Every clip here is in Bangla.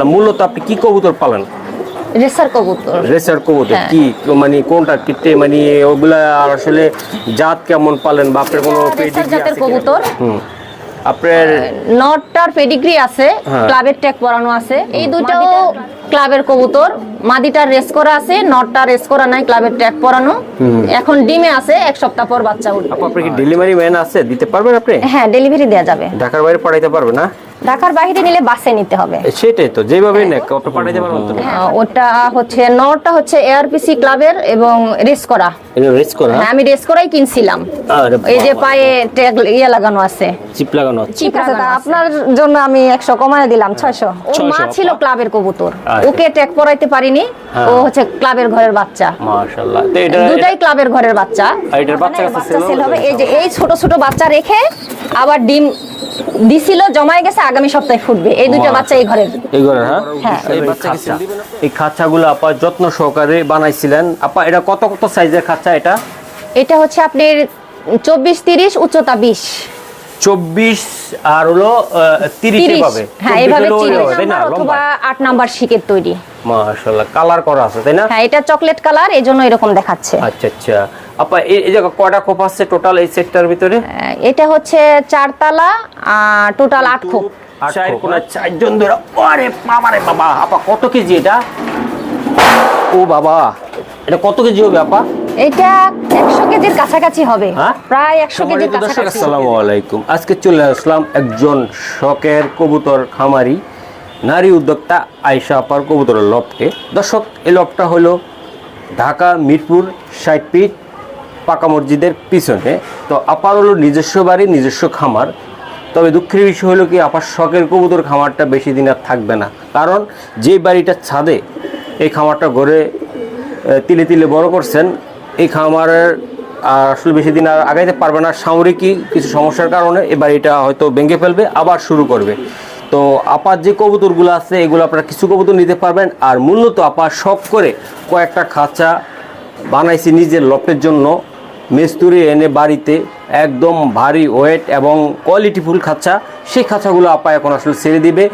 আসলাম। মূলত আপনি কি কবুতর পালেন? রেসার কবুতর। রেসার কবুতর। কি মানে কোনটা কিতে মানে ওগুলা আসলে জাত কেমন পালেন বা আপনার কোনো রেসার আছে কবুতর। আপনার নটটার পেডিগ্রি আছে। ক্লাবের ট্যাগ পরানো আছে। এই দুটাও ক্লাবের কবুতর। মাদিটার রেস করা আছে নটটা রেস করা নাই ক্লাবের ট্যাগ পরানো। এখন ডিমে আছে এক সপ্তাহ পর বাচ্চা উঠবে। আপনার কি ডেলিভারি ম্যান আছে? দিতে পারবেন আপনি? হ্যাঁ ডেলিভারি দেওয়া যাবে। ঢাকার বাইরে পাঠাইতে পারবে না? ঢাকার বাইরে নিলে বাসে নিতে হবে। সেটাই তো যেভাবে নেক আপনি পাঠাইতে পারবেন তো হ্যাঁ, ওটা হচ্ছে নটটা হচ্ছে এআরপিসি ক্লাবের এবং রেস করা। এটা রেস করা? হ্যাঁ আমি রেস করাই কিনছিলাম। এই যে পায়ে ট্যাগ ইয়ে লাগানো আছে। চিপ লাগানো আছে। চিপ আছে তা আপনার জন্য আমি একশো কমায় দিলাম ছয়শো। ওর 600 মা ছিল ক্লাবের কবুতর। আচ্ছা। ওকে ট্যাগ পরাইতে পারিনি হ্যাঁ। ও হচ্ছে ক্লাবের ঘরের বাচ্চা। মাশাআল্লাহ। তো এটা দুটাই ক্লাবের ঘরের বাচ্চা। আর এটার বাচ্চা সেল হবে। এই যে এই ছোট ছোট বাচ্চা রেখে আবার ডিম দিছিল জমায় গেছে আগামী সপ্তাহে ফুটবে। এই দুইটা বাচ্চা এই ঘরে এই ঘরে হ্যাঁ? হ্যাঁ। এই খাঁচা এই খাঁচাগুলো আপা যত্ন সহকারে বানাইছিলেন। আপা এটা কত কত সাইজের খাঁচা এটা? এটা হচ্ছে আপনার চব্বিশ তিরিশ উচ্চতা বিশ। চব্বিশ আর হলো তিরিশ তিরিশ। পাবে। হ্যাঁ এইভাবে তাই না অথবা আট নাম্বার শিকের তৈরি। মাশাআল্লাহ কালার করা আছে তাই না? হ্যাঁ এটা চকলেট কালার এই জন্য এরকম দেখাচ্ছে। আচ্ছা আচ্ছা। আপা এই এই কয়টা খোপ আছে টোটাল এই সেক্টর ভিতরে? এটা হচ্ছে চারতলা টোটাল আট খোপ। চার কোনা চারজন ধরে আরে বাবা রে বাবা আপা কত কেজি এটা? ও বাবা এটা কত কেজি হবে আপা? এটা একশো কেজির কাছাকাছি হবে। হ্যাঁ? প্রায় একশো কেজির কাছাকাছি আসসালামু আলাইকুম। আজকে চলে আসলাম একজন শখের কবুতর খামারি নারী উদ্যোক্তা আয়শা আপার কবুতরের লফটে দর্শক এই লফটা হলো ঢাকা মিরপুর ষাট পাকা মসজিদের পিছনে। তো আপার হলো নিজস্ব বাড়ি নিজস্ব খামার। তবে দুঃখের বিষয় হলো কি আপার শখের কবুতর খামারটা বেশি দিন আর থাকবে না। কারণ যে বাড়িটার ছাদে এই খামারটা গড়ে তিলে তিলে বড় করছেন এই খামারের আসলে বেশি দিন আর আগাইতে পারবে না। সামরিকই কিছু সমস্যার কারণে এবার এটা হয়তো ভেঙে ফেলবে, আবার শুরু করবে। তো আপার যে কবুতরগুলো আছে, এগুলো আপনারা কিছু কবুতর নিতে পারবেন। আর মূলত আপা শখ করে কয়েকটা খাঁচা বানাইছি নিজের লপের জন্য। মেস্তুরি এনে বাড়িতে একদম ভারী ওয়েট এবং কোয়ালিটিফুল খাঁচা সেই খাঁচাগুলো আপা এখন আসলে ছেড়ে দিবে।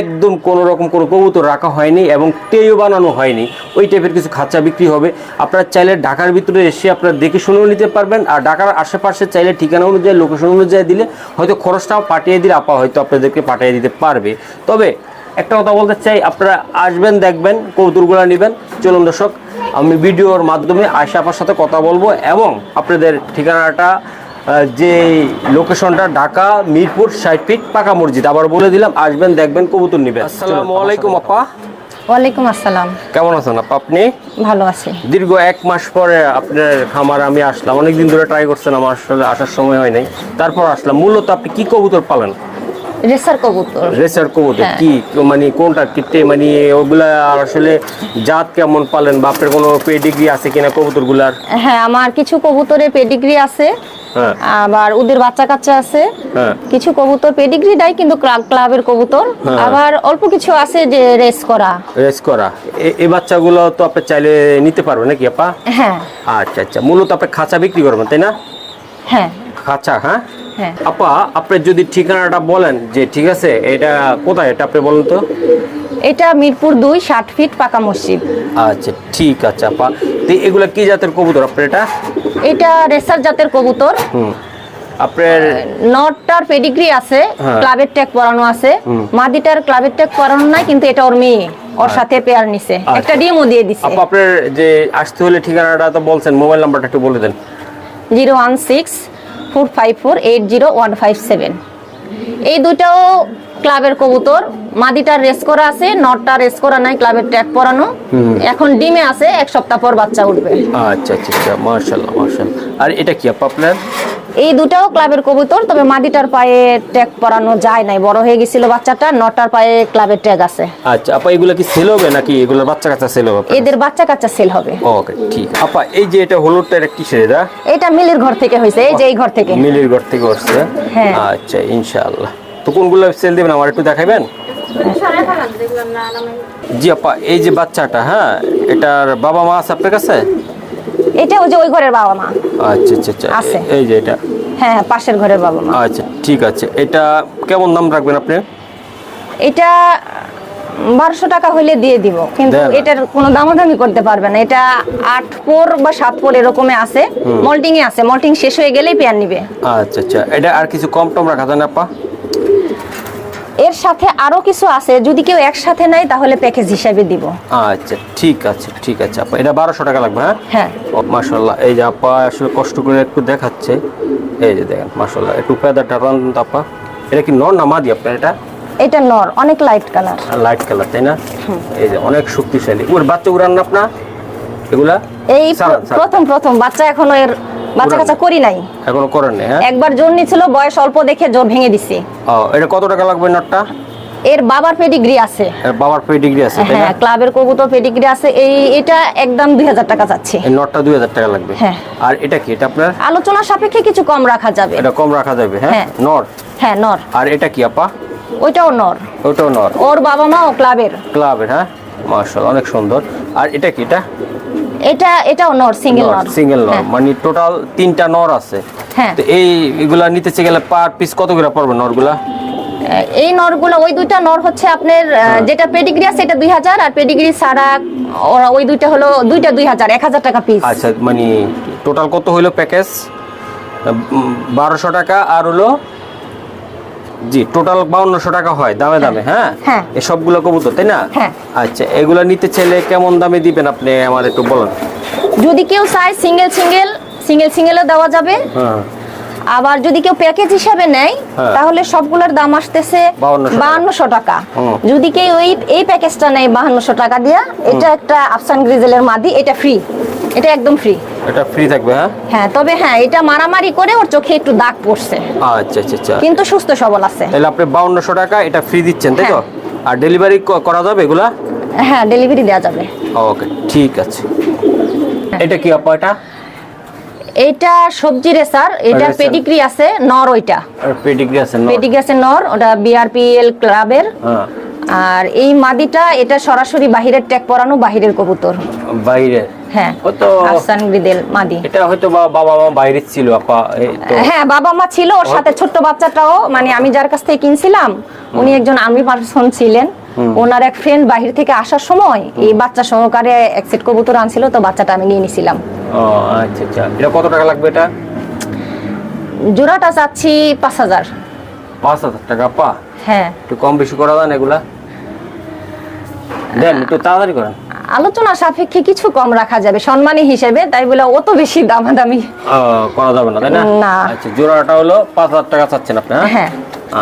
একদম কোনো রকম কোনো কবুতর রাখা হয়নি এবং টেও বানানো হয়নি। ওই টাইপের কিছু খাঁচা বিক্রি হবে। আপনারা চাইলে ঢাকার ভিতরে এসে আপনারা দেখে শুনেও নিতে পারবেন। আর ঢাকার আশেপাশে চাইলে ঠিকানা অনুযায়ী লোকেশন অনুযায়ী দিলে হয়তো খরচটাও পাঠিয়ে দিলে আপা হয়তো আপনাদেরকে পাঠিয়ে দিতে পারবে। তবে একটা কথা বলতে চাই, আপনারা আসবেন, দেখবেন কৌতুকগুলো নেবেন। চলুন দর্শক, আমি ভিডিওর মাধ্যমে আয়সা আপার সাথে কথা বলব এবং আপনাদের ঠিকানাটা যে লোকেশনটা ঢাকা মিরপুর ষাট ফিট পাকা মসজিদ। আবার বলে দিলাম আসবেন দেখবেন কবুতর নেবেন। আসসালামু আলাইকুম আপা। ওয়ালাইকুম আসসালাম। কেমন আছেন আপা আপনি? ভালো আছি। দীর্ঘ এক মাস পরে আপনার খামার আমি আসলাম। অনেকদিন ধরে ট্রাই করছেন আমার আসলে আসার সময় হয় নাই। তারপর আসলাম। মূলত আপনি কি কবুতর পালেন? রেসার কবুতর। রেসার কবুতর হ্যাঁ। কি মানে কোনটা কিতে মানে ওগুলা আসলে জাত কেমন পালেন? বা আপনার কোনো পেডিগ্রি আছে কিনা কবুতরগুলার? হ্যাঁ আমার কিছু কবুতরের পেডিগ্রি আছে হ্যাঁ। আবার ওদের বাচ্চা কাচ্চা আছে। হ্যাঁ। কিছু কবুতর পেডিগ্রি দেয় কিন্তু ক্লা- ক্লাবের কবুতর। আবার অল্প কিছু আছে যে রেস করা। রেস করা। এই বাচ্চাগুলো তো আপনি চাইলে নিতে পারবেন নাকি আপা? হ্যাঁ। আচ্ছা আচ্ছা। মূলত আপনি খাঁচা বিক্রি করবেন তাই না? হ্যাঁ। খাঁচা হ্যাঁ? হ্যাঁ। আপা আপনি যদি ঠিকানাটা বলেন যে ঠিক আছে এটা কোথায় এটা আপনি বলুন তো? এটা মিরপুর দুই ষাট ফিট পাকা মসজিদ। আচ্ছা ঠিক আছে আপা। তো এগুলা কি জাতের কবুতর আপনার এটা? এটা রেসার জাতের কবুতর। আপনার নটটার পেডিগ্রি আছে হ্যাঁ। ক্লাবের ট্যাগ পরানো আছে। মাদিটার ক্লাবের ট্যাগ পরানো নাই কিন্তু এটা ওর মেয়ে। ওর সাথে পেয়ার নিছে। আচ্ছা। একটা ডিমও দিয়ে দিছে। আপা আপনার যে আসতে হলে ঠিকানাটা তো বলছেন মোবাইল নাম্বারটা একটু বলে দেন। Zero one six four five four eight zero one five seven এই দুটাও ক্লাবের কবুতর। মাদিটা রেস করা আছে নটটা রেস করা নাই ক্লাবের ট্যাগ পরানো। এখন ডিমে আছে এক সপ্তাহ পর বাচ্চা উঠবে। আচ্ছা আচ্ছা আচ্ছা মার্শাল্লাহ মার্শাল্লাহ আর এটা কি আপা আপনার? এই দুটাও ক্লাবের কবুতর তবে মাদিটার পায়ে ট্যাগ পরানো যায় নাই। বড় হয়ে গেছিল বাচ্চাটা নটার পায়ে ক্লাবের ট্যাগ আছে। আচ্ছা আপা এগুলা কি সেল হবে নাকি এগুলোর বাচ্চা কাচ্চা সেল হবে এদের বাচ্চা কাচ্চা সেল হবে। ওকে ঠিক। আপা এই যে এটা হলুদটা এটা কিসের এটা? এটা মিলের ঘর থেকে হয়েছে এই যে এই ঘর থেকে। মিলির ঘর থেকে আসছে হ্যাঁ। আচ্ছা ইনশাআল্লাহ। তো কোনগুলো সেল দিবেন আমার একটু দেখাবেন? জি আপা এই যে বাচ্চাটা হ্যাঁ এটার বাবা মা আছে আপনার কাছে? এটা ওই যে ওই ঘরের বাবা মা। আচ্ছা আচ্ছা আচ্ছা। আছে। এই যে এটা। হ্যাঁ হ্যাঁ পাশের ঘরের বাবা মা। আচ্ছা ঠিক আছে। এটা কেমন দাম রাখবেন আপনি? এটা বারোশো টাকা হইলে দিয়ে দিব। কিন্তু। এটার কোনো দামাদামি করতে পারবে না। এটা আট পোর বা সাত পোর এরকমে আছে। মল্টিং এ আছে। মল্টিং শেষ হয়ে গেলেই পেয়ার নিবে। আচ্ছা আচ্ছা। এটা আর কিছু কম টম রাখা যায় না আপা? এর সাথে আরও কিছু আছে যদি কেউ একসাথে নেয় তাহলে প্যাকেজ হিসাবে দিব। আচ্ছা ঠিক আছে ঠিক আছে আপা এটা বারোশো টাকা লাগবে হ্যাঁ? হ্যাঁ। মাসাল্লাহ এই যে আপা আসলে কষ্ট করে একটু দেখাচ্ছে এই যে দেখেন মাসাল্লাহ একটু পেদারটা টান আপা এটা কি নর না মাদি আপনার এটা? এটা নর অনেক লাইট কালার লাইট কালার তাই না? এই যে অনেক শক্তিশালী। ওর বাচ্চা উড়ান না আপনার এগুলা? এই। প্রথম প্রথম বাচ্চা এখনও এর বাচ্চা কাচ্চা করি নাই। এখনও করেন নাই, হ্যাঁ? একবার জোর নিছিল বয়স অল্প দেখে জোর ভেঙে দিছি। ও এটা কত টাকা লাগবে নটটা? এর বাবার পেডিগ্রি আছে। এর বাবার পে ডিগ্রি আছে তাই না? হ্যাঁ ক্লাবের কবুতর পেডিগ্রি আছে। এই এটা একদম দুই হাজার টাকা চাচ্ছি এই নটটা দুই হাজার টাকা লাগবে। হ্যাঁ। আর এটা কি? এটা আপনার? আলোচনা সাপেক্ষে কিছু কম রাখা যাবে। এটা কম রাখা যাবে হ্যাঁ? হ্যাঁ। নর? হ্যাঁ নর। আর এটা কি আপা? ওইটাও নর। ওটাও নর। ওর বাবা মা ও ক্লাবের। ক্লাবের হ্যাঁ? মার্শাল অনেক সুন্দর। আর এটা কি এটা? এটা এটাও নর সিঙ্গেল নর সিঙ্গেল নর হ্যাঁ। মানে টোটাল তিনটা নর আছে হ্যাঁ। তো এই এগুলা নিতে গেলে পার পিস কত করে পড়বে নরগুলা এই নরগুলো ওই দুইটা নর হচ্ছে আপনার হ্যাঁ। যেটা পেডিগ্রি আছে এটা দুই হাজার আর পেডিগ্রি ছাড়া ওরা ওই দুইটা হলো দুইটা দুই হাজার এক হাজার টাকা পিস আচ্ছা মানে টোটাল কত হইল প্যাকেজ বারোশো টাকা আর হলো জি টোটাল বাউন্নশো টাকা হয় দামে দামে হ্যাঁ? হ্যাঁ। এই সবগুলো কবুতর তাই না? হ্যাঁ। আচ্ছা এগুলা নিতে চাইলে কেমন দামে দিবেন আপনি? আমার একটু বলুন। যদি কেউ চায় সিঙ্গেল সিঙ্গেল সিঙ্গেল সিঙ্গেলও দেওয়া যাবে। হ্যাঁ। আবার যদি কেউ প্যাকেজ হিসাবে নেয় হ্যাঁ। তাহলে সবগুলোর দাম আসতেছে বাহান্নশো টাকা। যদি কেউ ওই এই প্যাকেজটা নেয় বাহান্নশো টাকা দিয়া এটা একটা আফসান গ্রিজেলের মাদি এটা ফ্রি এটা একদম ফ্রি এটা ফ্রি থাকবে হ্যাঁ? হ্যাঁ তবে হ্যাঁ এটা মারামারি করে ওর চোখে একটু দাগ পড়ছে। আচ্ছা আচ্ছা আচ্ছা। কিন্তু সুস্থ সবল আছে। তাহলে আপনি বাউন্নশো টাকা এটা ফ্রি দিচ্ছেন তাই তো? হ্যাঁ। আর ডেলিভারি করা যাবে এগুলা? হ্যাঁ ডেলিভারি দেওয়া যাবে। ওকে ঠিক আছে। এটা কি আপা এটা? এইটা সবজি রে স্যার এটা। পেডিগ্রি আছে নর ওইটা। পেডিগ্রি আছে নর। পেডিগ্রি আছে নর ওটা বিআরপিএল ক্লাবের হ্যাঁ। আর এই মাদিটা এটা সরাসরি বাহিরের ট্যাগ পরানো বাহিরের কবুতর। বাইরে হ্যাঁ আফসান গ্রিদেল মাদি। এটা হয়তো বাবা মা বাইরে ছিল আপা হ্যাঁ বাবা মা ছিল ওর সাথে ছোট্ট বাচ্চাটাও মানে আমি যার কাছ থেকে কিনছিলাম উনি একজন আর্মি পার্সন ছিলেন। ওনার এক ফ্রেন্ড বাহির থেকে আসার সময় এই বাচ্চা সহকারে এক সেট কবুতর আনছিল তো বাচ্চাটা আমি নিয়ে নিছিলাম। ও আচ্ছা আচ্ছা। এটা কত টাকা লাগবে এটা? জোড়াটা চাচ্ছি পাঁচ হাজার। পাঁচ হাজার টাকা আপা হ্যাঁ। একটু কম বেশি করা দেন এগুলা? দেন একটু তাড়াতাড়ি করেন। আলোচনা সাপেক্ষে কিছু কম রাখা যাবে সম্মানী হিসেবে তাই বলে অত বেশি দামাদামি করা যাবে না তাই না? না। আচ্ছা জোড়াটা হলো পাঁচ হাজার টাকা চাচ্ছেন আপনি হ্যাঁ? হ্যাঁ।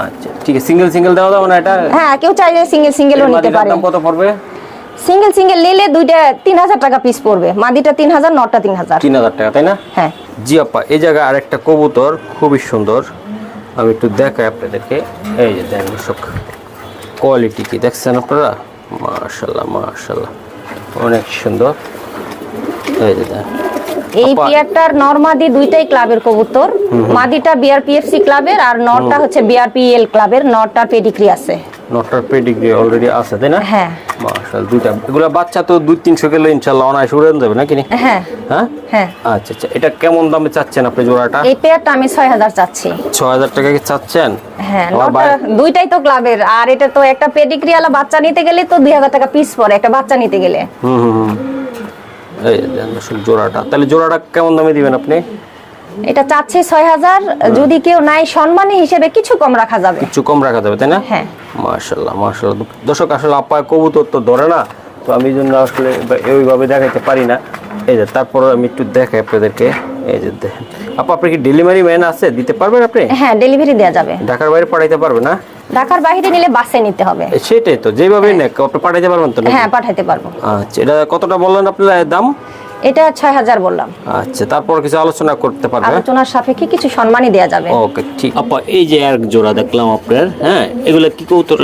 আচ্ছা ঠিক আছে সিঙ্গেল সিঙ্গেল দেওয়া যাবে না এটা? হ্যাঁ কেউ চাইলে সিঙ্গেল সিঙ্গেলও নিতে পারে। কত পড়বে? সিঙ্গেল সিঙ্গেল নিলে দুইটা তিন হাজার টাকা পিস পড়বে মাদিটা তিন হাজার নটা তিন হাজার। তিন হাজার টাকা তাই না? হ্যাঁ। জি আপা এই জায়গায় আরেকটা কবুতর খুবই সুন্দর। আমি একটু দেখাই আপনাদেরকে। এই যে দেখেন দর্শক কোয়ালিটি কি দেখছেন আপনারা? মার্শাল্লাহ মার্শাল্লাহ অনেক সুন্দর। এই যে দেখেন এই পিয়ারটার নরমাদি দুইটাই ক্লাবের কবুতর। মাদিটা বিআরপিএফসি ক্লাবের আর নরটা হচ্ছে বিআরপিএল ক্লাবের। নরটার পেডিগ্রি আছে। পেডিগ্রি অলরেডি আছে তাই না? হ্যাঁ। মাশাল দুইটা। এগুলো বাচ্চা তো কিলো অনায়াসে উড়ে যাবে নাকি হ্যাঁ। হ্যাঁ? হ্যাঁ। আচ্ছা আচ্ছা এটা কেমন দামে চাচ্ছেন আপনি জোড়াটা? এই পেয়ারটা আমি ছয় হাজার চাচ্ছি। ছ হাজার টাকা কি চাচ্ছেন? হ্যাঁ দুইটাই তো ক্লাবের আর এটা তো একটা পেডিগ্রি বাচ্চা নিতে গেলে তো দুই হাজার টাকা পিস পড়ে একটা বাচ্চা নিতে গেলে। হুম হুম এই জোড়াটা। তাহলে জোড়াটা কেমন দামে দিবেন আপনি? এটা চাচ্ছি ছয় হাজার যদি কেউ নাই সম্মানী হিসেবে কিছু কম রাখা যাবে। কিছু কম রাখা যাবে তাই না? হ্যাঁ। মাশাল্লাহ মাশাল্লাহ দর্শক আসলে আপা কবুতর তো ধরে না তো আমি জন্য আসলে ওইভাবে দেখাইতে পারি না। এই যে তারপর আমি একটু দেখাই আপনাদেরকে। এই যে দেখেন। আপা আপনি কি ডেলিভারি ম্যান আছে? দিতে পারবেন আপনি? হ্যাঁ ডেলিভারি দেওয়া যাবে। ঢাকার বাইরে পাঠাইতে পারবেন না? ঢাকার বাইরে নিলে বাসে নিতে হবে। সেটাই তো যেভাবে নেক আপনি পাঠাইতে পারবেন তো হ্যাঁ পাঠাইতে পারব। আচ্ছা এটা কতটা বললেন আপনার দাম? এটা ছয় হাজার বললাম। আচ্ছা তারপর কিছু আলোচনা করতে পারবে? আলোচনার সাপেক্ষে কিছু সম্মানই দেয়া যাবে। ওকে ঠিক। আপা এই যে এক জোড়া দেখলাম আপনার হ্যাঁ এগুলো কি কৌতর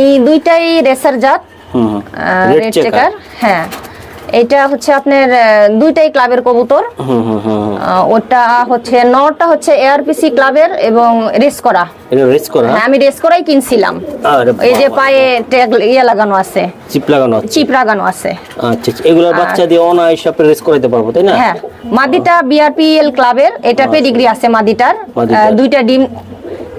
এই দুইটাই রেসার জাত হুম রেড চেকার হ্যাঁ। এটা হচ্ছে আপনার দুইটাই ক্লাবের কবুতর। ওটা হচ্ছে নরটা হচ্ছে এআরপিসি ক্লাবের এবং রেস করা। রেস করা? হ্যাঁ আমি রেস করাই কিনছিলাম। এই যে পায়ে ট্যাগ ইয়ে লাগানো আছে। চিপ লাগানো আছে? চিপ লাগানো আছে। আচ্ছা আচ্ছা। এগুলোর বাচ্চা দিয়ে অনায়াসে আপনি রেস করাইতে পারব তাই না? হ্যাঁ মাদিটা বিআরপিএল ক্লাবের এটা পেডিগ্রি আছে মাদিটার। মাদিটার। দুইটা ডিম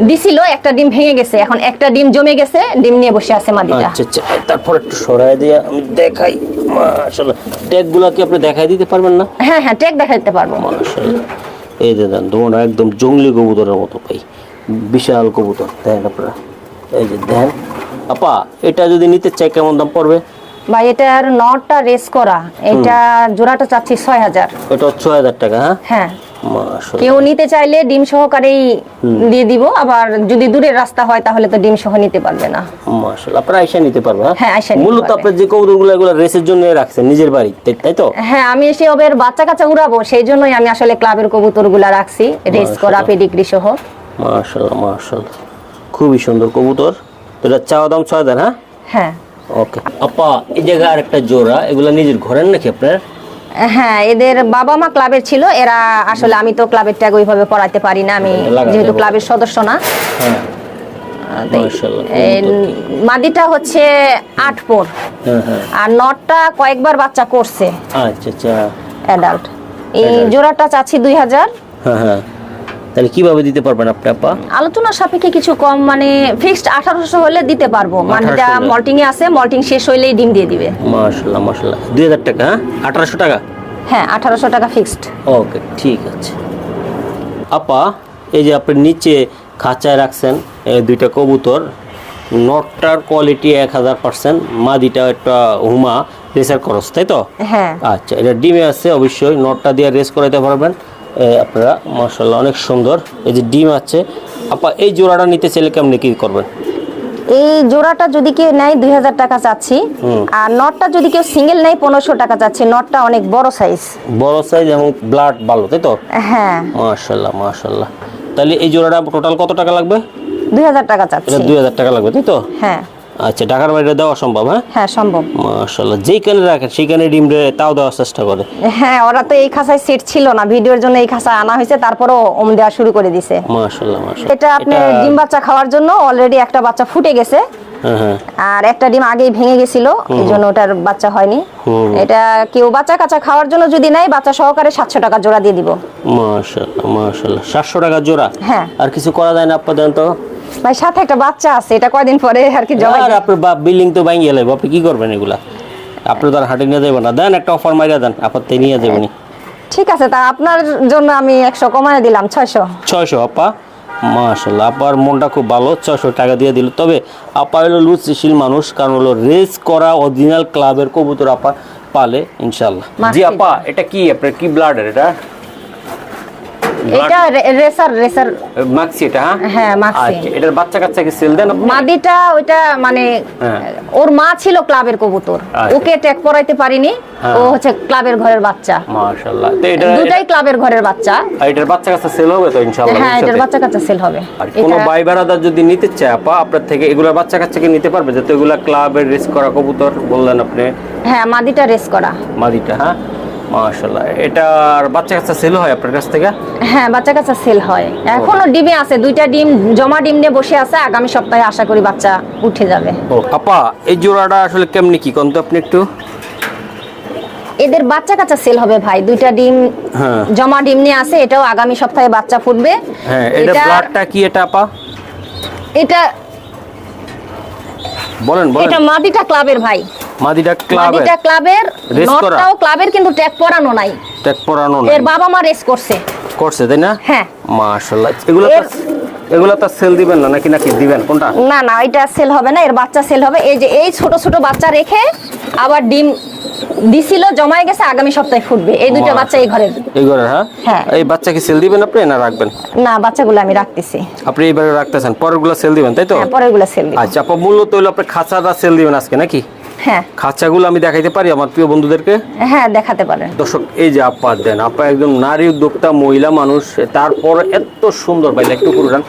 দিছিল একটা ডিম ভেঙে গেছে। এখন একটা ডিম জমে গেছে ডিম নিয়ে বসে আছে মাদিটা আচ্ছা আচ্ছা তারপর একটু সরাই দিয়ে আমি দেখাই। মাশাআল্লাহ ট্যাগগুলো কি আপনি দেখাই দিতে পারবেন না? হ্যাঁ হ্যাঁ টেক দেখাতে পারব। মাশাআল্লাহ। এই যে দেন তোমরা একদম জঙ্গলি কবুতরের মতো পাই বিশাল কবুতর দেন আপনারা। এই যে দেন। আপা এটা যদি নিতে চাই কেমন দাম পড়বে? ভাই এটার নটটা রেস করা। এটা জোড়াটা চাচ্ছি ছয় হাজার। এটা ছয় হাজার টাকা হ্যাঁ? হ্যাঁ। কেউ নিতে চাইলে ডিম সহকারেই দিয়ে দিব আবার যদি দূরের রাস্তা হয় তাহলে তো ডিম সহ নিতে পারবে না। মাশাআল্লাহ। আপনারা আইসা নিতে পারবে হ্যাঁ, আইসা মূলত। আপনার যে কবুতরগুলো এগুলো রেসের জন্য রাখছেন নিজের বাড়ি তাই- তো? হ্যাঁ আমি এসে ওদের বাচ্চা কাচ্চা উড়াবো সেই জন্যই আমি আসলে ক্লাবের কবুতরগুলা রাখছি রেস করা। পেডিগ্রি সহ। মাশাআল্লাহ মাশাআল্লাহ। খুবই সুন্দর কবুতর। এটা চাওয়া দাম ছয় হাজার হ্যাঁ? হ্যাঁ। ওকে। আপা এই জায়গায় আরেকটা জোড়া এগুলা নিজের ঘরের নাকি আপনার? হ্যাঁ এদের বাবা মা ক্লাবের ছিল। এরা আসলে আমি তো ক্লাবের ট্যাগ ওইভাবে পড়াতে পারি না। আমি যেহেতু ক্লাবের সদস্য না। হ্যাঁ। এই মাদিটা হচ্ছে আট পোর। হ্যাঁ হ্যাঁ। আর নটটা কয়েকবার বাচ্চা করছে। আচ্ছা আচ্ছা। অ্যাডাল্ট এই Adult। জোড়াটা চাচ্ছি দুই হাজার। হ্যাঁ হ্যাঁ। তাহলে কীভাবে দিতে পারবেন আপনি আপা? আলোচনার সাপেক্ষে কিছু কম মানে ফিক্সড আঠারোশো হলে দিতে পারব। 1800 হলে। মল্টিং এ আছে মল্টিং শেষ হইলেই ডিম দিয়ে দিবে। মাশাল্লাহ মাশাল্লাহ। দুই হাজার টাকা হ্যাঁ? আঠারোশো টাকা? হ্যাঁ আঠারোশো টাকা ফিক্সড ওকে ঠিক আছে। আপা এই যে আপনি নিচে খাঁচায় রাখছেন এই দুইটা কবুতর নটটার কোয়ালিটি এক হাজার পার্সেন্ট মাদিটা একটা হুমা রেসার খরচ তাই তো? হ্যাঁ। আচ্ছা এটা ডিমে আছে অবশ্যই নটটা দিয়ে রেস করাইতে পারবেন। আপনারা মার্শাল্লাহ অনেক সুন্দর। এই যে ডিম আছে। আপা এই জোড়াটা নিতে চাইলে কেমনি কি করবেন? এই জোড়াটা যদি কেউ নেয় দুই হাজার টাকা চাচ্ছি। আর নটটা যদি কেউ সিঙ্গেল নেয় পনেরোশো টাকা চাচ্ছি। নটটা অনেক বড় সাইজ বড় সাইজ এবং ব্লাড ভালো তাই তো? হ্যাঁ। মার্শাল্লাহ মার্শাল্লাহ তাহলে এই জোড়াটা টোটাল কত টাকা লাগবে? দুই হাজার টাকা চাচ্ছি। দুই হাজার টাকা লাগবে তাই তো? হ্যাঁ। আচ্ছা ঢাকার বাইরে দেওয়া সম্ভব হ্যাঁ? হ্যাঁ সম্ভব। মার্শাল্লাহ যেইখানে রাখেন সেইখানে ডিম রে তাও দেওয়ার চেষ্টা করে। হ্যাঁ ওরা তো এই খাঁচায় সিট ছিল না। ভিডিওর জন্য এই খাঁচা আনা হয়েছে তারপরও ওম দেওয়া শুরু করে দিছে। মার্শাল্লাহ মার্শাল্লাহ এটা আপনার ডিম বাচ্চা খাওয়ার জন্য অলরেডি একটা বাচ্চা ফুটে গেছে। হ্যাঁ হ্যাঁ। আর একটা ডিম আগেই ভেঙে গেছিল এই জন্য ওটার বাচ্চা হয়নি। এটা কেউ বাচ্চা কাচ্চা খাওয়ার জন্য যদি নেয় বাচ্চা সহকারে সাতশো টাকা জোড়া দিয়ে দিব। মার্শাল্লাহ মার্শাল্লাহ সাতশো টাকা জোড়া? হ্যাঁ। আর কিছু করা যায় না আপা দেন তো? ভাই সাথে একটা বাচ্চা আছে এটা কয়দিন পরে আর কি জবাই আর আপনার বাপ বিল্ডিং তো ভাঙিয়ে লাগবে আপনি কি করবেন এগুলা? আপনি তো আর হাটে নিয়ে যাবেন না। দেন একটা অফার মাইরা দেন আপাতত নিয়ে যাবেন ঠিক আছে তা আপনার জন্য আমি একশো কমায় দিলাম ছয়শো। ছয়শো আপা। মাশাল্লাহ আপার মনটা খুব ভালো ছয়শো টাকা দিয়ে দিল। তবে আপা হলো লুচিশীল মানুষ কারণ হলো রেস করা অরিজিনাল ক্লাবের কবুতর আপা পালে ইনশাল্লাহ জি আপা এটা কি আপনার কি ব্লাডের এটা? এটা রেসার রেসার মাক্সি এটা হ্যাঁ? মাক্সি। এটার বাচ্চা কাচ্চাকে সেল দেন মাদিটা ওইটা মানে। ওর মা ছিল ক্লাবের কবুতর। ওকে ট্যাগ পরাইতে পারিনি। ও হচ্ছে ক্লাবের ঘরের বাচ্চা। মাশাল্লাহ তো এটা দুটাই ক্লাবের ঘরের বাচ্চা। আর এটার বাচ্চা কাচ্চা সেল হবে তো ইনশাল্লাহ হ্যাঁ এটার বাচ্চা কাচ্চা সেল হবে। আর কোনো ভাই বেড়াদার যদি নিতে চায় আপা আপনার থেকে এগুলা বাচ্চা কাচ্চাকে নিতে পারবে? যাতে এগুলা ক্লাবের রেস করা কবুতর বললেন আপনি। হ্যাঁ মাদিটা রেস করা। মাদিটা হ্যাঁ? মাশাল্লাহ এটার বাচ্চা কাচ্চা সেল হয় আপনার কাছ থেকে? হ্যাঁ বাচ্চা কাচ্চা সেল হয়। এখনও ডিমে আছে দুইটা ডিম জমা ডিম নিয়ে বসে আছে আগামী সপ্তাহে আশা করি বাচ্চা উঠে যাবে। আপা এই জোড়াটা আসলে কেমনি কি কোন তো আপনি একটু? এদের বাচ্চা কাচ্চা সেল হবে ভাই দুইটা ডিম হ্যাঁ। জমা ডিম নিয়ে আছে এটাও আগামী সপ্তাহে বাচ্চা ফুটবে। হ্যাঁ এটা এটা- ব্লাডটা কি এটা আপা? এটা বলেন বলেন। এটা মাদিটা ক্লাবের ভাই। মাদিটা ক্লাবে মাদিটা ক্লাবের নটটাও ক্লাবের কিন্তু ট্যাগ পরানো নাই। ট্যাগ পরানো নাই। এর বাবা মা রেস করছে। করছে তাই না? হ্যাঁ। মাশাল্লাহ। এগুলো তো এগুলো তো সেল দিবেন না নাকি নাকি দিবেন? কোনটা? না না এটা সেল হবে না এর বাচ্চা সেল হবে। এই যে এই ছোট ছোট বাচ্চা রেখে আবার ডিম দিছিল জমায় গেছে আগামী সপ্তাহে ফুটবে। এই দুটো বাচ্চা এই ঘরের। এই ঘরে হ্যাঁ? হ্যাঁ। এই বাচ্চাকে সেল দিবেন আপনি না রাখবেন? না বাচ্চাগুলো আমি রাখতেছি। আপনি এইবারে রাখতেছেন পরেরগুলো সেল দিবেন তাই তো? হ্যাঁ পরেরগুলো সেল দিব। আচ্ছা আপা মূলত হলো আপনি খাঁচাটা সেল দিবেন আজকে নাকি? হ্যাঁ। খাঁচাগুলো আমি দেখাইতে পারি আমার প্রিয় বন্ধুদেরকে? হ্যাঁ দেখাতে পারেন। দর্শক এই যে আপা দেন আপা একজন নারী উদ্যোক্তা মহিলা মানুষ তারপর এত সুন্দর ভাই একটু পুরান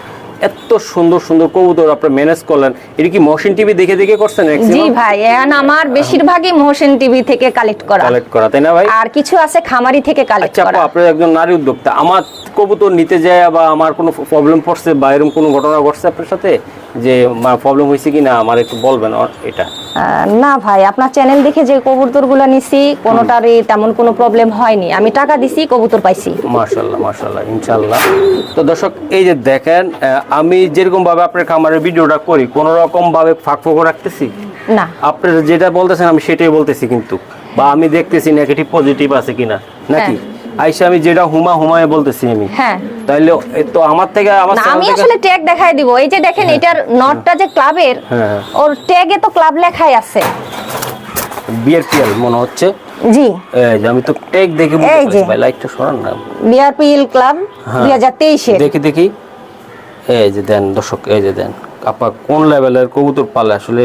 এত সুন্দর সুন্দর কবুতর আপনি ম্যানেজ করলেন। এটা কি মহসিন টিভি দেখে দেখে করছেন জি ভাই এখন আমার বেশিরভাগই মোহসেন টিভি থেকে কালেক্ট করা। কালেক্ট করা তাই না ভাই? আর কিছু আছে খামারি থেকে কালেক্ট করা। আচ্ছা আপনি একজন নারী উদ্যোক্তা। আমার কবুতর নিতে যায় বা আমার কোনো প্রবলেম পড়ছে বা এরকম কোনো ঘটনা ঘটছে আপনার সাথে? যে প্রবলেম হয়েছে কি না আমার একটু বলবেন এটা। না ভাই আপনার চ্যানেল দেখে যে কবুতরগুলো নিছি কোনোটারই তেমন কোনো প্রবলেম হয়নি। আমি টাকা দিছি কবুতর পাইছি। মাশাল্লাহ মাশাল্লাহ ইনশাল্লাহ তো দর্শক এই যে দেখেন আমি যেরকম ভাবে আপনার খামারের ভিডিওটা করি কোনো রকম ভাবে ফাঁক ফোকর রাখতেছি? না। আপনার যেটা বলতেছেন আমি সেটাই বলতেছি কিন্তু। বা আমি দেখতেছি নেগেটিভ পজিটিভ আছে কিনা নাকি? আইসা আমি যেটা হুমা হুমায় বলতেছি আমি। হ্যাঁ। তাইলে তো আমার থেকে আমার আমি আসলে ট্যাগ দেখাই দিব। এই যে দেখেন এটার নটটা যে ক্লাবের হ্যাঁ। ওর ট্যাগে তো ক্লাব লেখাই আছে। বিআরপিএল মনে হচ্ছে? জি। এই যে আমি তো ট্যাগ দেখে বুঝতে। পারছি। ভাই লাইটটা সরান না। বিআরপিএল ক্লাব হ্যাঁ। দুই হাজার তেইশে দেখি দেখি। এই যে দেন দর্শক এই যে দেন। আপা কোন লেভেলের কবুতর পালে আসলে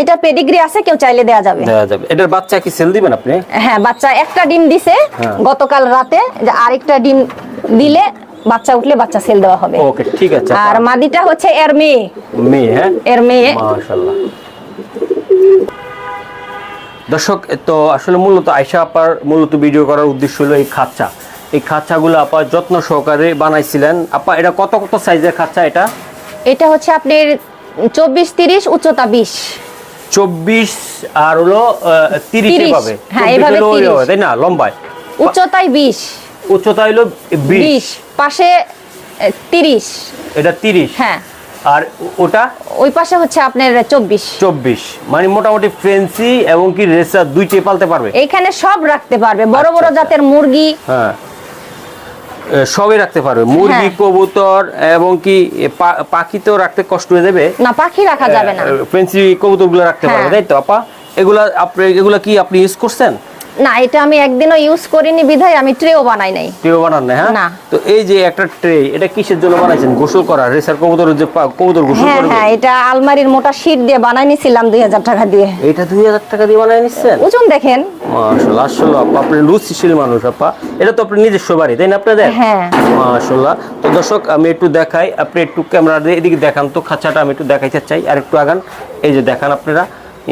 এটা পেডিগ্রি আছে কেউ চাইলে দেয়া যাবে। দেওয়া যাবে। এটার বাচ্চা কি সেল দিবেন আপনি? হ্যাঁ বাচ্চা একটা ডিম দিছে হ্যাঁ। গতকাল রাতে যে আরেকটা ডিম দিলে বাচ্চা উঠলে বাচ্চা সেল দেওয়া হবে। ওকে ঠিক আছে। আর মাদিটা হচ্ছে এর মেয়ে। মেয়ে হ্যাঁ? এর মেয়ে। মাশাল্লাহ দর্শক তো আসলে মূলত আয়শা আপার মূলত ভিডিও করার উদ্দেশ্য হলো এই খাঁচা। এই খাঁচাগুলো আপা যত্ন সহকারে বানাইছিলেন। আপা এটা কত কত সাইজের খাঁচা এটা? এটা হচ্ছে আপনার চব্বিশ তিরিশ উচ্চতা বিশ। চব্বিশ আর হলো তিরিশ এভাবে। হ্যাঁ, 24 এভাবে হলো 30 এভাবে, তাই না? লম্বায়। উচ্চতায় বিশ। উচ্চতা হলো বিশ। পাশে তিরিশ। এটা তিরিশ। হ্যাঁ। আর ওটা? ওই পাশে হচ্ছে আপনার চব্বিশ। চব্বিশ। মানে মোটামুটি ফেন্সি এবং কি রেসার দুইটাই পালতে পারবে? এইখানে সব রাখতে পারবে। বড় বড় আচ্ছা, আচ্ছা। জাতের মুরগি হ্যাঁ। সবই রাখতে পারবে। মুরগি হ্যাঁ। কবুতর এবং কি পাখি তো রাখতে কষ্ট হয়ে যাবে? না পাখি রাখা যাবে না। ফেন্সি কবুতরগুলো রাখতে পারবে হ্যাঁ। তাই তো আপা? এগুলা আপনি এগুলা কি আপনি ইউজ করছেন? না এটা আমি একদিনও ইউজ করিনি বিধায় আমি ট্রেও বানাই নাই। ট্রে বানান না হ্যাঁ? না। তো এই যে একটা ট্রে এটা কিসের জন্য বানাইছেন? গোসল করা রেসার কবুতর যে কবুতর গোসল হ্যাঁ করবে? হ্যাঁ এটা আলমারির মোটা শীট দিয়ে বানাই নিছিলাম দুই হাজার টাকা দিয়ে। এটা দুই হাজার টাকা দিয়ে বানাই নিচ্ছেন? ওজন দেখেন। মাশাল্লাহ আসলে আপা আপনি রুচিশীল মানুষ আপা। এটা তো আপনি নিজস্ব বাড়ি তাই না আপনাদের? হ্যাঁ। মাশাল্লাহ তো দর্শক আমি একটু দেখাই আপনি একটু ক্যামেরা দিয়ে এদিকে দেখান তো খাঁচাটা আমি একটু দেখাইতে চাই আর একটু আগান। এই যে দেখান আপনারা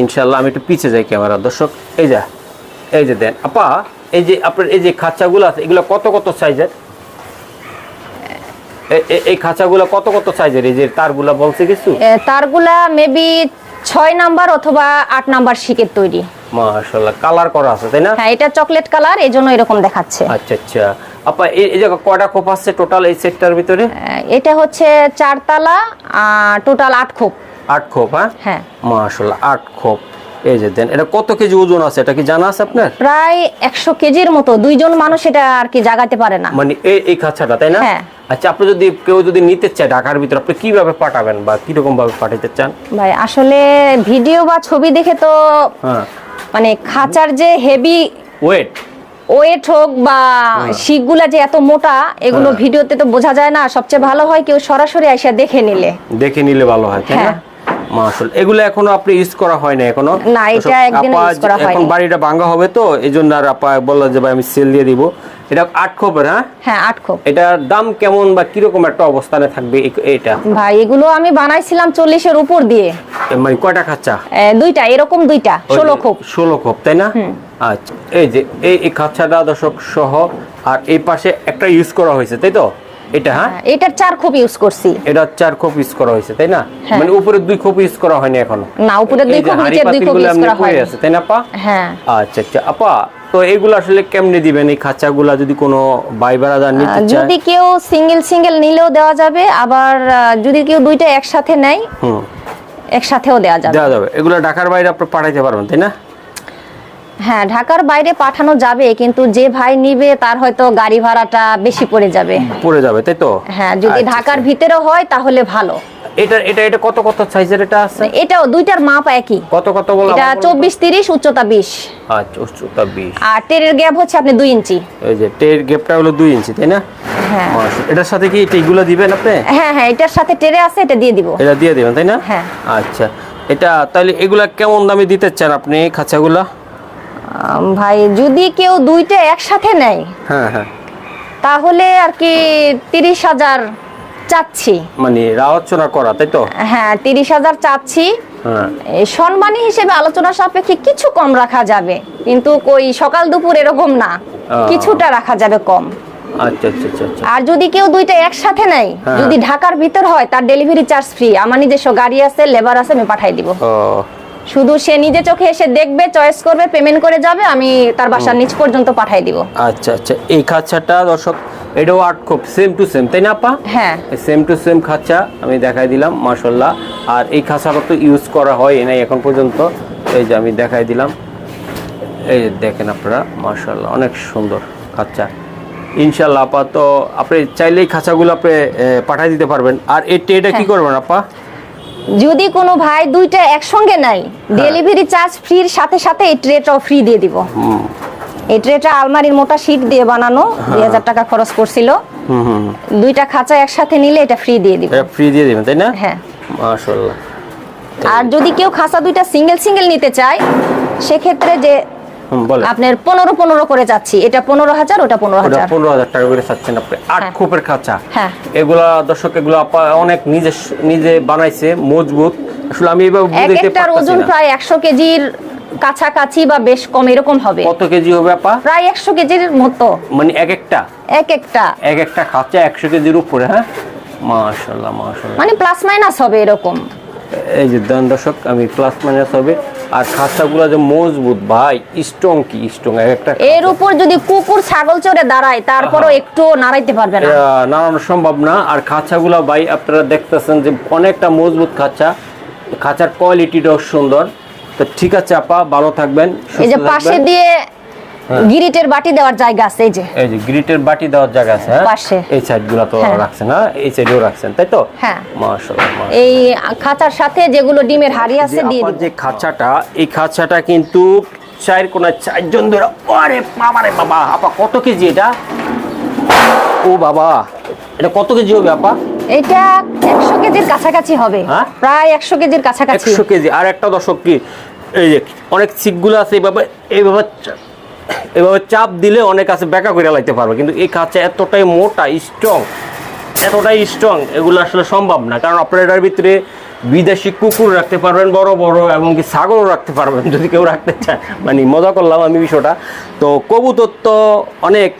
ইনশাল্লাহ আমি একটু পিছে যাই ক্যামেরা দর্শক এই যা। এই যে দেন আপা এই যে আপনার এই যে খাঁচাগুলো আছে এগুলো কত কত সাইজের? এই খাঁচাগুলো কত কত সাইজের? এই যে তারগুলা বলছে কিছু? তারগুলা মেবি ছয় নাম্বার অথবা আট নাম্বার শিকের তৈরি। মাশাল্লাহ কালার করা আছে তাই না? হ্যাঁ এটা চকলেট কালার এই জন্য এরকম দেখাচ্ছে। আচ্ছা আচ্ছা। আপা এই জায়গা কয়টা খোপ আছে টোটাল এই সেটটার ভিতরে? এটা হচ্ছে চারতলা আর টোটাল আট খোপ। আট খোপ হ্যাঁ? হ্যাঁ। মাশাল্লাহ আট খোপ। এই যে দেন এটা কত কেজি ওজন আছে? এটা কি জানা আছে আপনার? প্রায় একশো কেজির মতো। দুইজন মানুষ এটা আর কি জাগাতে পারে না। মানে এই এই খাঁচাটা তাই না? হ্যাঁ। আচ্ছা আপনি যদি কেউ যদি নিতে চায় ঢাকার ভিতরে আপনি কীভাবে পাঠাবেন বা কীরকম ভাবে পাঠাতে চান? ভাই আসলে ভিডিও বা ছবি দেখে তো হ্যাঁ। মানে খাঁচার যে হেভি ওয়েট ওয়েট হোক বা শিকগুলা যে এত মোটা এগুলো হ্যাঁ। ভিডিওতে তো বোঝা যায় না। সবচেয়ে ভালো হয় কেউ সরাসরি এসে দেখে নিলে। দেখে নিলে ভালো হয় তাই না? হ্যাঁ। মাশাল এগুলো এখনও আপনি ইউজ করা হয় না এখনও? না, এটা দর্শক, একদিনও আপা use এখন বাড়িটা ভাঙা হবে তো এই আর আপা বলল যে ভাই আমি সেল দিয়ে দিব। এটা আট খোপের হ্যাঁ? হ্যাঁ আট খোপ। এটার দাম কেমন বা কীরকম একটা অবস্থানে থাকবে এটা? ভাই এগুলো আমি বানাইছিলাম চল্লিশের উপর দিয়ে। মানে কয়টা খাঁচা? দুইটা এরকম দুইটা ওই ষোলো যে খোপ। ষোলো খোপ তাই না? আচ্ছা এই যে এই এই খাঁচাটা দর্শক সহ আর এই পাশে একটা ইউজ করা হয়েছে তাই তো? এটা হ্যাঁ? হ্যাঁ, এটার চার খোপ ইউজ করছি। এটা চার খোপ ইউজ করা হয়েছে তাই না? হ্যাঁ। মানে উপরে দুই খোপ ইউজ করা হয়নি এখনও। না, উপরে দুই খোপ, নিচের দুই খোপ এমনি করা তাই না হ্যাঁ। আচ্ছা আচ্ছা আপা তো এগুলো আসলে কেমনে দিবেন? এই খাঁচাগুলা যদি কোনো বাই বেড়াদার নিতে চায়? যদি কেউ সিঙ্গেল সিঙ্গেল নিলেও দেওয়া যাবে আবার যদি কেউ দুইটা একসাথে নেয় হুম। একসাথেও দেওয়া যাবে। দেওয়া যাবে। এগুলো ঢাকার বাইরে আপনি পাঠাইতে পারবেন তাই না? হ্যাঁ ঢাকার বাইরে পাঠানো যাবে কিন্তু যে ভাই নিবে তার হয়তো গাড়ি ভাড়াটা বেশি পড়ে যাবে। পড়ে যাবে তাই তো? হ্যাঁ যদি আচ্ছা, ঢাকার আচ্ছা। ভিতরে হয় তাহলে ভালো। এটা এটা এটা কত কত সাইজের এটা আছে? এটাও দুইটার মাপ একই। কত কত বলো এটা আমার বলো তো? চব্বিশ তিরিশ উচ্চতা বিশ। আচ্ছা উচ্চতা বিশ। আর টেরের গ্যাপ হচ্ছে আপনি দুই ইঞ্চি। এই যে টের গ্যাপটা হলো দুই ইঞ্চি তাই না? হ্যাঁ। এটার সাথে কি এইগুলো দিবেন আপনি? হ্যাঁ হ্যাঁ এটার সাথে টেরে আছে এটা দিয়ে দিব। এটা দিয়ে দিবেন তাই না? হ্যাঁ। আচ্ছা। এটা তাহলে এগুলা কেমন দামে দিতে চান আপনি খাঁচাগুলা? ভাই যদি কেউ দুইটা একসাথে নেয় হ্যাঁ হ্যাঁ। তাহলে আর কি তিরিশ হাজার চাচ্ছি। মানে আলোচনা করা তাই তো? হ্যাঁ তিরিশ হাজার চাচ্ছি। হ্যাঁ। সম্মানী হিসেবে আলোচনা সাপেক্ষে কিছু কম রাখা যাবে কিন্তু কই সকাল দুপুর এরকম না কিছুটা রাখা যাবে কম। আচ্ছা আচ্ছা আচ্ছা আর যদি কেউ দুইটা একসাথে নেয় হ্যাঁ। যদি ঢাকার ভিতর হয় তার ডেলিভারি চার্জ ফ্রি আমার নিজস্ব গাড়ি আছে লেবার আছে আমি পাঠাই দিব। ও। শুধু সে নিজে চোখে এসে দেখবে চয়েস করবে পেমেন্ট করে যাবে আমি তার বাসার নিচ পর্যন্ত পাঠাই দিব। আচ্ছা আচ্ছা। এই খাঁচাটা দর্শক এটাও আট খুব সেম টু সেম তাই না আপা? হ্যাঁ। সেম টু সেম খাঁচা আমি দেখাই দিলাম মাশাল্লাহ আর এই খাঁচাটা তো ইউজ করা হয় নাই এখন পর্যন্ত। এই যে আমি দেখাই দিলাম। এই দেখেন আপনারা মাশাল্লাহ অনেক সুন্দর খাঁচা। ইনশাল্লাহ আপা তো আপনি চাইলেই খাঁচাগুলো আপনি পাঠিয়ে দিতে পারবেন। আর এই ট্রেটা কি করবেন আপা? যদি কোনো ভাই দুইটা একসঙ্গে হ্যাঁ। ডেলিভারি চার্জ ফ্রির সাথে সাথে এই ট্রেটাও ফ্রি দিয়ে দিব। এই ট্রেটা আলমারির মোটা শীট দিয়ে বানানো হ্যাঁ। দুই হাজার টাকা খরচ করছিল। হুম হুম দুইটা খাঁচা একসাথে নিলে এটা ফ্রি দিয়ে দিব। এটা ফ্রি দিয়ে দিবেন তাই না? হ্যাঁ। মাশাআল্লাহ। আর যদি কেউ খাঁচা দুইটা সিঙ্গেল সিঙ্গেল নিতে চায় সেক্ষেত্রে যে আপনার পনেরো পনেরো করে যাচ্ছি। এটা পনেরো হাজার ওটা পনেরো হাজার। পনেরো হাজার টাকা করে চাচ্ছেন আপনি। আট হ্যাঁ। খোপের খাঁচা। হ্যাঁ। এগুলা দর্শক এগুলো অনেক নিজে নিজে বানাইছে মজবুত। আসলে আমি এবার একটার ওজন প্রায় একশো কেজির কাছাকাছি বা বেশ কম এরকম হবে। কত কেজি হবে আপা? প্রায় একশো কেজির মতো। মানে এক একটা এক একটা এক একটা খাঁচা একশো কেজির উপরে হ্যাঁ? মাশাল্লাহ মাশাল্লাহ মানে প্লাস মাইনাস হবে এরকম। এই যে দর্শক আমি প্লাস মাইনাস হবে। আর খাঁচাগুলো যে মজবুত ভাই স্ট্রং কি স্ট্রং একটা এর উপর যদি কুকুর ছাগল চড়ে দাঁড়ায় তারপরও একটু নাড়াইতে পারবে না। নাড়ানো সম্ভব না। আর খাঁচাগুলো ভাই আপনারা দেখতেছেন যে অনেকটা মজবুত খাঁচা। খাঁচার কোয়ালিটিটাও সুন্দর। তো ঠিক আছে আপা ভালো থাকবেন এই যে পাশে দিয়ে। গিরিটের বাটি দেওয়ার জায়গা আছে এই যে এই যে গ্রিটের বাটি দেওয়ার জায়গা আছে হ্যাঁ পাশে। এই সাইডগুলো তো হ্যাঁ। রাখছেন হ্যাঁ এই সাইডেও রাখছেন তাই তো হ্যাঁ। মাশাআল্লাহ। এই খাঁচার সাথে যেগুলো ডিমের হাড়ি আছে দিয়ে দিব যে খাঁচাটা এই খাঁচাটা কিন্তু চার কোনা চারজন ধরে আরে বাবা রে বাবা আপা কত কেজি এটা ও বাবা এটা কত কেজি হবে আপা এটা একশো কেজির কাছাকাছি হবে হ্যাঁ? প্রায় একশো কেজির কাছাকাছি একশো কেজি আর একটা দশক কি এই যে অনেক চিকগুলো আছে এইভাবে এইভাবে এইভাবে চাপ দিলে অনেক আছে বেকা করে লাইতে পারবে। কিন্তু এই খাঁচা এতটাই মোটা স্ট্রং এতটাই স্ট্রং এগুলো আসলে সম্ভব না। কারণ আপনার এটার ভিতরে বিদেশি কুকুর রাখতে পারবেন বড় বড় এবং কি ছাগলও রাখতে পারবেন যদি কেউ রাখতে চান মানে মজা করলাম আমি বিষয়টা। তো কবুতর তো অনেক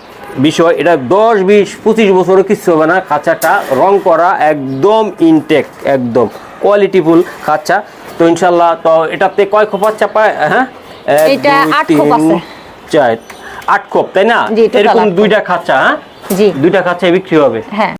বিষয় এটা দশ বিশ পঁচিশ বছরও কিছু হবে না। খাঁচাটা রং করা একদম ইনটেক একদম কোয়ালিটিফুল খাঁচা তো ইনশাল্লাহ তো এটাতে কয় খোপা চাপায় হ্যাঁ? এক, এটা দুই, আট খোপ তিন, আছে। চার আট খোপ তাই না? এরকম দুইটা খাঁচা হ্যাঁ? জি। দুইটা খাঁচায় বিক্রি হবে। হ্যাঁ।